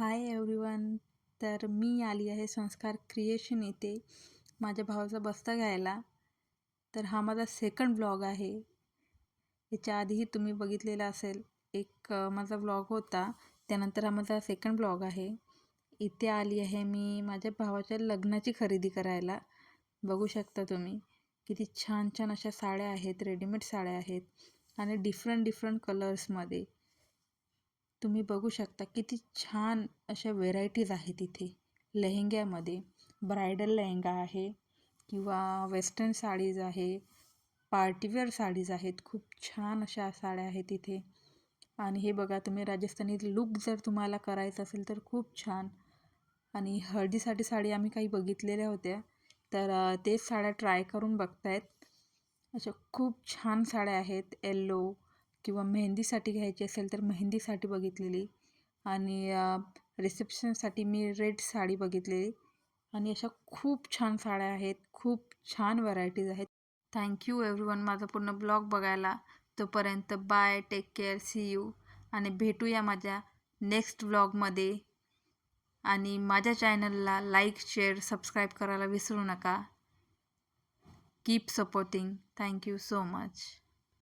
Hi everyone तर मी आली आहे संस्कार क्रिएशन इथे माझ्या भावाचा बस्ता घ्यायला. तर हा माझा सेकंड ब्लॉग आहे. याच्या आधीही तुम्ही बघितलेला असेल एक माझा ब्लॉग होता त्यानंतर हा माझा सेकंड ब्लॉग आहे. इथे आली आहे मी माझ्या भावाच्या लग्नाची खरेदी करायला. बघू शकता तुम्ही किती छान छान अशा साड्या आहेत रेडीमेड साड्या आहेत आणि डिफरंट डिफरंट कलर्समध्ये तुम्ही बघू शकता किती छान अशा व्हेरायटीज आहेत इथे. लेहंग्यामध्ये. ब्रायडल लेहेंगा आहे किंवा वेस्टर्न साडीज आहे. पार्टीवेअर साडीज आहेत. खूप छान अशा साड्या आहेत इथे. आणि हे बघा तुम्ही राजस्थानी लुक जर तुम्हाला करायचं असेल तर खूप छान. आणि हळदीसाठी साडी आम्ही काही बघितलेल्या होत्या. तर तेच साड्या ट्राय करून बघतायत. अशा खूप छान साड्या आहेत. येल्लो किंवा मेहंदीसाठी घ्यायची असेल तर मेहंदीसाठी बघितलेली. आणि रिसेप्शनसाठी मी रेड साडी बघितलेली. आणि अशा खूप छान साड्या आहेत. खूप छान व्हरायटीज आहेत. थँक्यू एव्हरीवन माझा पूर्ण ब्लॉग बघायला तोपर्यंत bye take care see you आणि भेटूया माझ्या नेक्स्ट ब्लॉगमध्ये आणि माझ्या चॅनलला लाईक शेअर सबस्क्राईब करायला विसरू नका. Keep supporting thank you so much